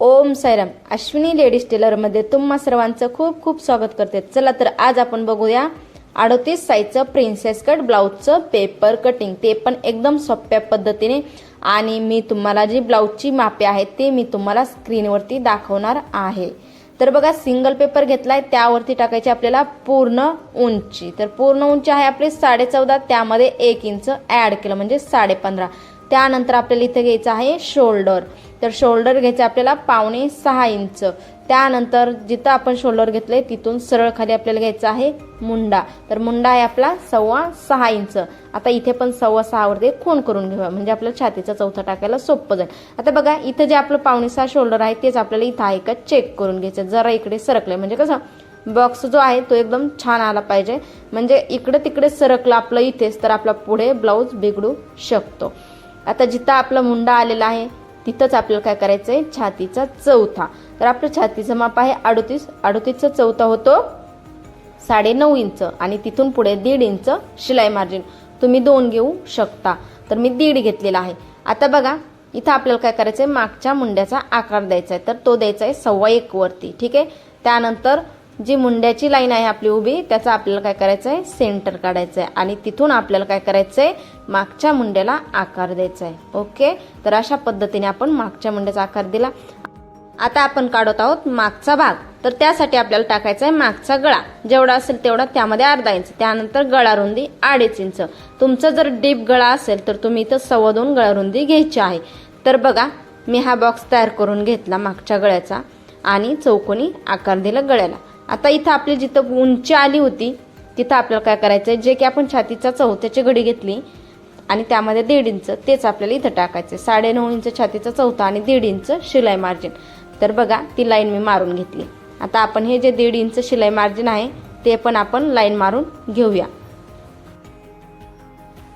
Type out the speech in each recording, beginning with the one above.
ओम Sairam. Ashwini ladies टेलरमध्ये तुम्हा सर्वांचं खूप खूप स्वागत करते. चला तर आज आपण बघूया अडतीस साईजचं प्रिन्सेस कट ब्लाऊजचं पेपर कटिंग ते पण एकदम सोप्या पद्धतीने. आणि मी तुम्हाला जी ब्लाऊजची मापे आहेत ते मी तुम्हाला स्क्रीनवरती दाखवणार आहे. तर बघा सिंगल पेपर घेतलाय त्यावरती टाकायची आपल्याला पूर्ण उंची. तर पूर्ण उंची आहे आपली साडे चौदा त्यामध्ये एक इंच ॲड केलं म्हणजे साडे पंधरा त्यानंतर आपल्याला इथे घ्यायचं आहे शोल्डर तर शोल्डर घ्यायचं आपल्याला पावणे सहा इंच. त्यानंतर जिथं आपण शोल्डर घेतलंय तिथून सरळ खाली आपल्याला घ्यायचा आहे मुंडा. तर मुंडा आहे आपला सव्वा सहा इंच. आता इथे पण सव्वा सहावरती खून करून घेऊया. म्हणजे आपल्याला छातीचा चौथा टाकायला सोपं जाईल. आता बघा इथं जे आपलं पावणे सहा शोल्डर आहे तेच आपल्याला इथं आहे का चेक करून घ्यायचं जरा इकडे सरकलंय. म्हणजे कसं बॉक्स जो आहे तो एकदम छान आला पाहिजे. म्हणजे इकडे तिकडे सरकलं आपलं इथेच तर आपला पुढे ब्लाऊज बिघडू शकतो. आता जिथं आपला मुंडा आलेला आहे तिथंच आपल्याला काय करायचं आहे छातीचा चौथा. तर आपलं छातीचं माप आहे अडतीस. अडतीसचा चौथा होतो साडे नऊ इंच. आणि तिथून पुढे दीड इंच शिलाई मार्जिन तुम्ही दोन घेऊ शकता. तर मी दीड घेतलेला आहे. आता बघा इथं आपल्याला काय करायचं आहे मागच्या मुंड्याचा आकार द्यायचा आहे तर तो द्यायचा आहे सव्वा एक वरती. ठीक आहे? त्यानंतर जी मुंड्याची लाईन आहे आपली उभी त्याचा आपल्याला काय करायचं आहे सेंटर काढायचं आहे आणि तिथून आपल्याला काय करायचं आहे मागच्या मुंड्याला आकार द्यायचा आहे ओके? तर अशा पद्धतीने आपण मागच्या मुंड्याचा आकार दिला. आता आपण काढत आहोत मागचा भाग. तर त्यासाठी आपल्याला टाकायचा आहे मागचा गळा. जेवढा असेल तेवढा त्यामध्ये अर्धा इंच. त्यानंतर गळा रुंदी अडीच इंच. तुमचं जर डीप गळा असेल तर तुम्ही इथं सव्वा दोन गळा रुंदी घ्यायची आहे. तर बघा मी हा बॉक्स तयार करून घेतला मागच्या गळ्याचा आणि चौकोनी आकार दिला गळ्याला. आता इथं आपली जिथं उंची आली होती तिथं आपल्याला काय करायचं आहे जे की आपण छातीचा चौथ्याची घडी घेतली आणि त्यामध्ये दीड इंच तेच आपल्याला इथं टाकायचं आहे साडे नऊ इंच छातीचा चौथा आणि दीड इंच शिलाई मार्जिन तर बघा ती लाईन मी मारून घेतली. आता आपण हे जे दीड इंच शिलाई मार्जिन आहे ते पण आपण लाईन मारून घेऊया.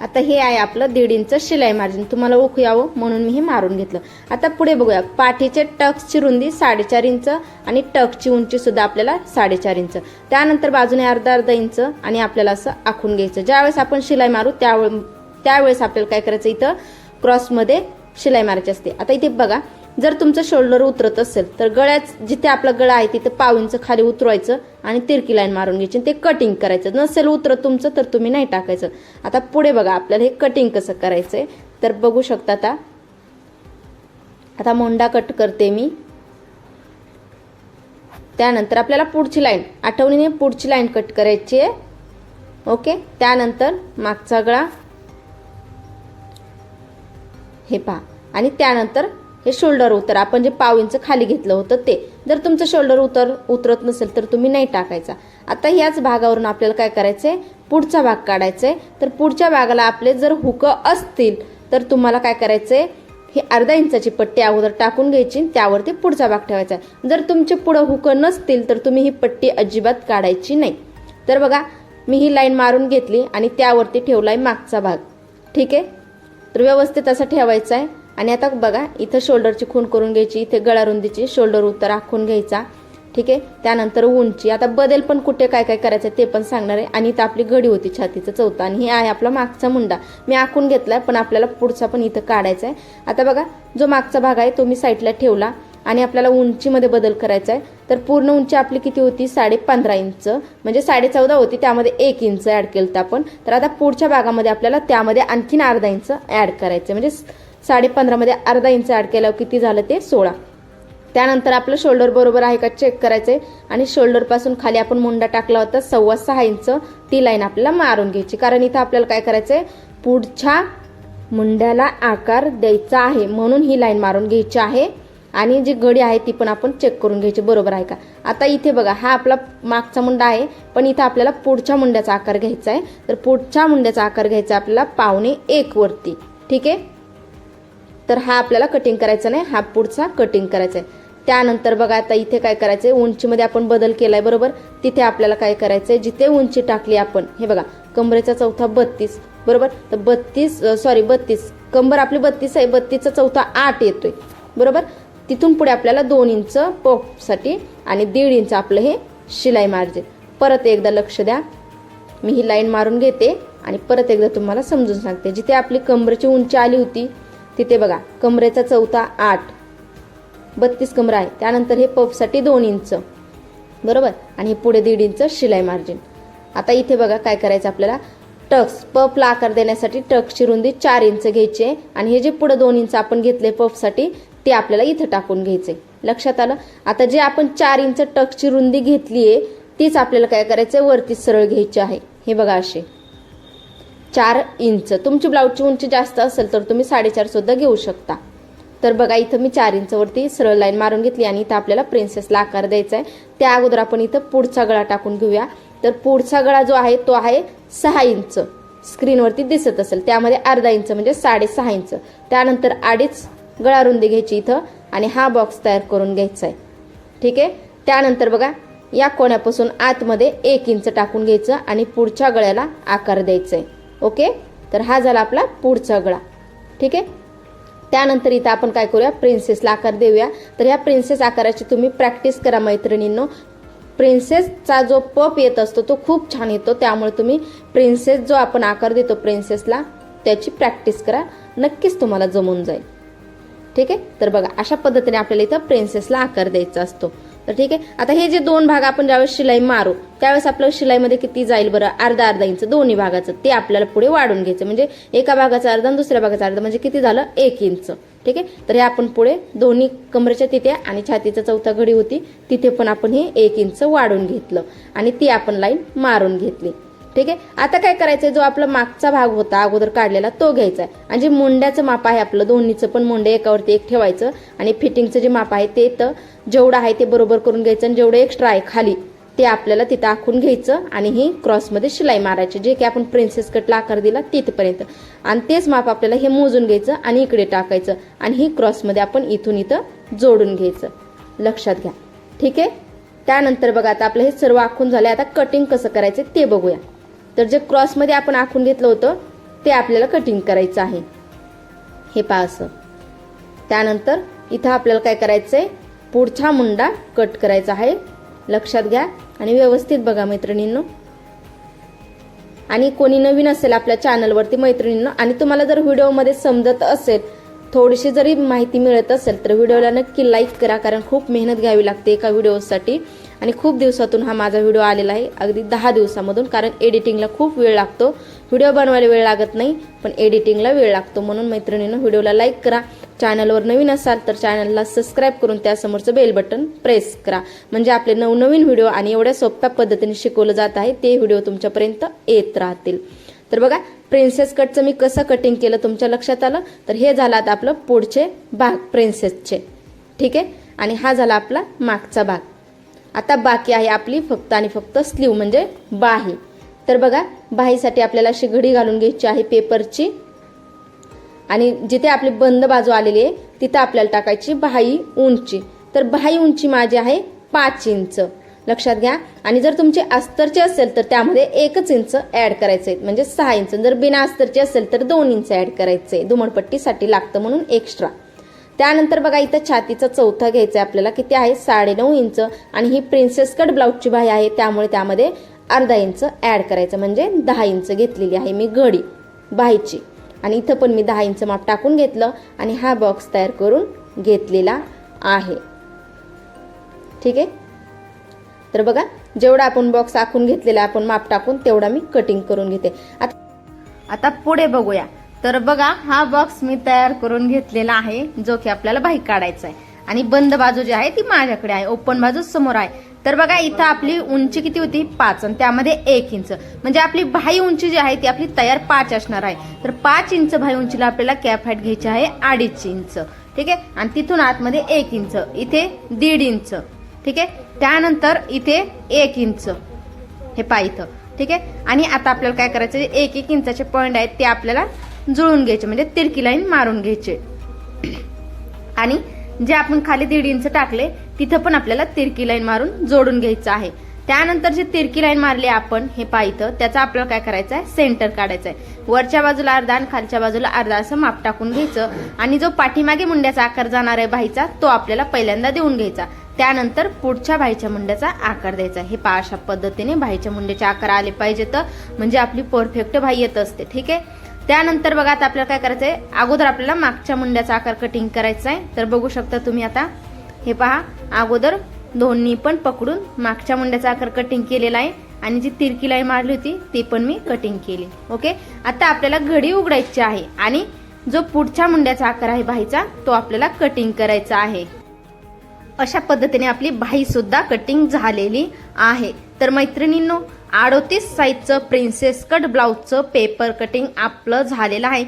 आता हे आहे आपलं दीड इंच शिलाई मार्जिन तुम्हाला ओळखू यावं म्हणून मी हे मारून घेतलं. आता पुढे बघूया. पाठीचे टक्सची रुंदी साडेचार इंच आणि टक्सची उंची सुद्धा आपल्याला साडेचार इंच. त्यानंतर बाजूने अर्धा अर्धा इंच आणि आपल्याला असं आखून घ्यायचं. ज्यावेळेस आपण शिलाई मारू त्यावेळे त्यावेळेस आपल्याला काय करायचं इथं? क्रॉसमध्ये शिलाई मारायची असते. आता इथे बघा. जर तुमचं शोल्डर उतरत असेल तर गळ्यात जिथे आपला गळा आहे तिथे पाव खाली उतरवायचं आणि तिरकी लाईन मारून घ्यायची. ते कटिंग करायचं. नसेल उतरत तुमचं तर तुम्ही नाही टाकायचं. आता पुढे बघा आपल्याला हे कटिंग कसं करायचंय? तर बघू शकता आता. आता मोंडा कट करते मी. त्यानंतर आपल्याला पुढची लाईन आठवणीने पुढची लाईन कट करायची आहे. ओके त्यानंतर मागचा गळा. हे पहा. आणि त्यानंतर हे शोल्डर उतर. आपण जे पाव इंच खाली घेतलं होतं ते. जर तुमचं शोल्डर उतर उतरत नसेल तर तुम्ही नाही टाकायचा. आता ह्याच भागावरून आपल्याला काय करायचंय? पुढचा भाग काढायचा आहे तर पुढच्या भागाला आपले जर हुक असतील तर तुम्हाला काय करायचंय? ही अर्धा इंचाची पट्टी अगोदर टाकून घ्यायची त्यावरती पुढचा भाग ठेवायचा. जर तुमचे पुढं हुक नसतील तर तुम्ही ही पट्टी अजिबात काढायची नाही. तर बघा मी ही लाईन मारून घेतली आणि त्यावरती ठेवलाय मागचा भाग. ठीक आहे? तर व्यवस्थित असं ठेवायचा आहे आणि आता बघा इथं शोल्डरची खून करून घ्यायची इथे गळा रुंदीची शोल्डर उत्तर आखून घ्यायचा ठीक आहे? त्यानंतर उंची. आता बदल पण कुठे काय काय करायचं ते पण सांगणार आहे. आणि इथं आपली घडी होती छातीचं चौथा. आणि हे आहे आपला मागचा मुंडा. मी आखून घेतलाय पण आपल्याला पुढचा पण इथं काढायचा आहे आता बघा जो मागचा भाग आहे तो मी साईडला ठेवला. आणि आपल्याला उंचीमध्ये बदल करायचा आहे तर पूर्ण उंची आपली किती होती? साडे पंधरा इंच. म्हणजे साडे चौदा होती त्यामध्ये एक इंच ॲड केलं होतं आपण. तर आता पुढच्या भागामध्ये आपल्याला त्यामध्ये आणखीन अर्धा इंच ॲड करायचं म्हणजे साडे पंधरामध्ये अर्धा इंच ॲड केल्यावर किती झालं ते सोळा. त्यानंतर आपलं शोल्डर बरोबर आहे का चेक करायचं आहे आणि शोल्डरपासून खाली आपण मुंडा टाकला होता सव्वा सहा इंच. ती लाईन आपल्याला मारून घ्यायची. कारण इथं आपल्याला काय करायचं आहे पुढच्या मुंड्याला आकार द्यायचा आहे. म्हणून ही लाईन मारून घ्यायची आहे. आणि जी घडी आहे ती पण आपण चेक करून घ्यायची. बरोबर आहे का? आता इथे बघा हा आपला मागचा मुंडा आहे. पण इथं आपल्याला पुढच्या मुंड्याचा आकार घ्यायचा आहे. तर पुढच्या मुंड्याचा आकार घ्यायचा आपल्याला पावणे एक वरती. ठीक आहे? तर हा आपल्याला कटिंग करायचा नाही हा पुढचा कटिंग करायचा आहे. त्यानंतर बघा आता इथे काय करायचंय? उंचीमध्ये आपण बदल केलाय बरोबर? तिथे आपल्याला काय करायचंय? जिथे उंची टाकली आपण हे बघा कमरेचा चौथा बत्तीस बरोबर? तर बत्तीस सॉरी बत्तीस. कंबर आपली बत्तीस आहे बत्तीसचा चौथा आठ येतोय बरोबर? तिथून पुढे आपल्याला दोन इंच पॉपसाठी आणि दीड इंच आपलं हे शिलाई मार्जिन परत एकदा लक्ष द्या. मी ही लाईन मारून घेते आणि परत एकदा तुम्हाला समजून सांगते. जिथे आपली कंबरची उंची आली होती तिथे बघा कमरेचा चौथा आठ. बत्तीस कमरा आहे. त्यानंतर हे पफसाठी दोन इंच. बरोबर? आणि हे पुढे दीड इंच शिलाई मार्जिन आता इथे बघा काय करायचं आपल्याला? टक्स पफला आकार देण्यासाठी टक्सची रुंदी चार इंच घ्यायची. आहे आणि हे जे पुढे दोन इंच आपण घेतले पफसाठी ते आपल्याला इथं टाकून घ्यायचे. लक्षात आलं? आता जे आपण चार इंच टक्सची रुंदी घेतली आहे तीच आपल्याला काय करायचं आहे वरती सरळ घ्यायची आहे. हे बघा असे. चार इंच. तुमची ब्लाऊजची उंची जास्त असेल तर तुम्ही साडेचार सुद्धा घेऊ शकता. तर बघा इथं मी चार इंचवरती सरळ लाईन मारून घेतली आणि इथं आपल्याला प्रिन्सेसला आकार द्यायचा आहे त्या अगोदर आपण इथं पुढचा गळा टाकून घेऊया. तर पुढचा गळा जो आहे तो आहे सहा इंच. स्क्रीनवरती दिसत असेल. त्यामध्ये अर्धा इंच म्हणजे साडेसहा इंच. त्यानंतर अडीच गळा रुंदी घ्यायची इथं आणि हा बॉक्स तयार करून घ्यायचा आहे ठीक आहे? त्यानंतर बघा या कोण्यापासून आतमध्ये एक इंच टाकून घ्यायचं आणि पुढच्या गळ्याला आकार द्यायचा आहे ओके? तर हा झाला आपला पुढचा गळा. ठीक आहे? त्यानंतर इथं आपण काय करूया? प्रिन्सेसला आकार देऊया. तर ह्या प्रिन्सेस आकाराची तुम्ही प्रॅक्टिस करा मैत्रिणींनो. प्रिन्सेसचा जो पप येत असतो तो खूप छान येतो. त्यामुळे तुम्ही प्रिन्सेस जो आपण आकार देतो प्रिन्सेसला त्याची प्रॅक्टिस करा. नक्कीच तुम्हाला जमून जाईल. ठीक आहे? तर बघा अशा पद्धतीने आपल्याला इथं प्रिन्सेसला आकार द्यायचा असतो. तर ठीक आहे. आता हे जे दोन भाग आपण ज्यावेळेस शिलाई मारू त्यावेळेस आपलं शिलाईमध्ये किती जाईल बरं? अर्धा अर्धा इंच. दोन्ही भागाचं. ते आपल्याला पुढे वाढून घ्यायचं. म्हणजे एका भागाचा अर्धा आणि दुसऱ्या भागाचा अर्धा. म्हणजे किती झालं? एक इंच. ठीक आहे? तर हे आपण पुढे दोन्ही कमरेच्या तिथे आणि छातीचा चौथा घडी होती तिथे पण आपण हे एक इंच वाढून घेतलं. आणि ती आपण लाईन मारून घेतली. ठीक आहे? आता काय करायचंय? जो आपला मागचा भाग होता अगोदर काढलेला तो घ्यायचा आहे. आणि जे मुंड्याचं माप आहे आपलं दोन्हीचं पण मुंडे एकावरती एक ठेवायचं. आणि फिटिंगचं जे माप आहे ते तर जेवढं आहे ते बरोबर करून घ्यायचं. आणि जेवढं एक्स्ट्रा आहे खाली ते आपल्याला तिथं आखून घ्यायचं. आणि ही क्रॉसमध्ये शिलाई मारायची जे की आपण प्रिन्सेस कटला आकार दिला तिथपर्यंत. आणि तेच माप आपल्याला हे मोजून घ्यायचं आणि इकडे टाकायचं. आणि ही क्रॉसमध्ये आपण इथून इथं जोडून घ्यायचं. लक्षात घ्या. ठीक आहे? त्यानंतर बघा आता आपलं हे सर्व आखून झालं आता कटिंग कसं करायचं ते बघूया. तर जे क्रॉसमध्ये आपण आखून घेतलं होतं ते आपल्याला कटिंग करायचं आहे. हे पहा असं. त्यानंतर इथं आपल्याला काय करायचं आहे पुढचा मुंडा कट करायचा आहे. लक्षात घ्या आणि व्यवस्थित बघा मैत्रिणींनो. आणि कोणी नवीन असेल आपल्या चॅनलवरती मैत्रिणींनो आणि तुम्हाला जर व्हिडिओमध्ये समजत असेल थोडीशी जरी माहिती मिळत असेल तर व्हिडिओला नक्की लाईक करा कारण खूप मेहनत घ्यावी लागते एका व्हिडिओसाठी. आणि खूप दिवसातून हा माझा व्हिडिओ आलेला आहे अगदी दहा दिवसामधून कारण एडिटिंगला खूप वेळ लागतो. व्हिडिओ बनवायला वेळ लागत नाही पण एडिटिंगला वेळ लागतो. म्हणून मैत्रिणीनं व्हिडिओला लाईक करा. चॅनलवर नवीन असाल तर चॅनलला सबस्क्राईब करून त्यासमोरचं बेल बटन प्रेस करा. म्हणजे आपले नवनवीन व्हिडिओ आणि एवढ्या सोप्या पद्धतीने शिकवलं जात आहे ते व्हिडिओ तुमच्यापर्यंत येत राहतील. तर बघा प्रिन्सेस कटचं मी कसं कटिंग केलं तुमच्या लक्षात आलं? तर हे झालं आता आपलं पुढचे भाग प्रिन्सेसचे ठीक आहे? आणि हा झाला आपला मागचा भाग. आता बाकी आहे आपली फक्त आणि फक्त स्लीव म्हणजे बाही. तर बघा बाहीसाठी आपल्याला अशी घडी घालून घ्यायची आहे पेपरची आणि जिथे आपली बंद बाजू आलेली आहे तिथं आपल्याला टाकायची बाही उंची. तर बाही उंची माझी आहे पाच इंच. लक्षात घ्या. आणि जर तुमची अस्तरचे असेल तर त्यामध्ये एकच इंच ऍड करायचे म्हणजे सहा इंच. जर बिना अस्तरचे असेल तर दोन इंच ऍड करायचे धुमणपट्टीसाठी लागतं म्हणून एक्स्ट्रा त्यानंतर बघा इथं छातीचा चौथा घ्यायचा आहे आपल्याला. किती आहे? साडेनऊ इंच. आणि ही प्रिन्सेस कट ब्लाऊजची बाही आहे. त्यामुळे त्यामध्ये अर्धा इंच ऍड करायचं. म्हणजे दहा इंच घेतलेली आहे मी घडी बाहीची आणि इथं पण मी दहा इंच माप टाकून घेतलं. आणि हा बॉक्स तयार करून घेतलेला आहे. ठीक आहे? तर बघा जेवढा आपण बॉक्स आखून घेतलेला आपण माप टाकून तेवढा मी कटिंग करून घेते. आता आता पुढे बघूया. तर बघा हा बॉक्स मी तयार करून घेतलेला आहे जो की आपल्याला बाहेर काढायचा आहे. आणि बंद बाजू जी आहे ती माझ्याकडे आहे. ओपन बाजू समोर आहे. तर बघा इथं आपली उंची किती होती? पाच. आणि त्यामध्ये एक इंच. म्हणजे आपली भाई उंची जी आहे ती आपली तयार पाच असणार आहे. तर पाच इंच भाई उंचीला आपल्याला कॅप हाईट घ्यायची आहे अडीच इंच. ठीक आहे? आणि तिथून आतमध्ये एक इंच. इथे दीड इंच. ठीक आहे? त्यानंतर इथे एक इंच. हे पा इथं. ठीक आहे? आणि आता आपल्याला काय करायचं एक एक इंचाचे पॉईंट आहेत ते आपल्याला जुळून घ्यायचे म्हणजे तिरकी लाईन मारून घ्यायचे. आणि जे आपण खाली दीड इंच टाकले तिथं पण आपल्याला तिरकी लाईन मारून जोडून घ्यायचं आहे. त्यानंतर जे तिरकी लाईन मारली आपण हे पाहितं त्याचा आपल्याला काय करायचं आहे सेंटर काढायचं आहे वरच्या बाजूला अर्धा आणि खालच्या बाजूला अर्धा असं माप टाकून घ्यायचं. आणि जो पाठीमागे मुंड्याचा आकार जाणार आहे बाईचा तो आपल्याला पहिल्यांदा देऊन घ्यायचा. त्यानंतर पुढच्या भाईच्या मुंड्याचा आकार द्यायचा. हे पा अशा पद्धतीने भाईच्या मुंड्याचे आकार आले पाहिजेत. म्हणजे आपली परफेक्ट भाई येत असते ठीक आहे? त्यानंतर बघा आता आपल्याला काय करायचंय? अगोदर आपल्याला मागच्या मुंड्याचा आकार कटिंग करायचा आहे तर बघू शकता तुम्ही आता. हे पहा अगोदर दोन्ही पण पकडून मागच्या मुंड्याचा आकार कटिंग केलेला आहे. आणि जी तिरकी लाईन मारली होती ती पण मी कटिंग केली. ओके? आता आपल्याला घडी उघडायची आहे. आणि जो पुढच्या मुंड्याचा आकार आहे बाईचा तो आपल्याला कटिंग करायचा आहे. अशा पद्धतीने आपली भाईसुद्धा सुद्धा कटिंग झालेली आहे. तर मैत्रिणींनो अडोतीस साईजचं प्रिन्सेस कट ब्लाऊजचं पेपर कटिंग आपलं झालेलं आहे.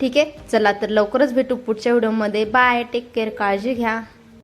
ठीक आहे? चला तर लवकरच भेटू पुढच्या व्हिडिओमध्ये बाय टेक केअर काळजी घ्या.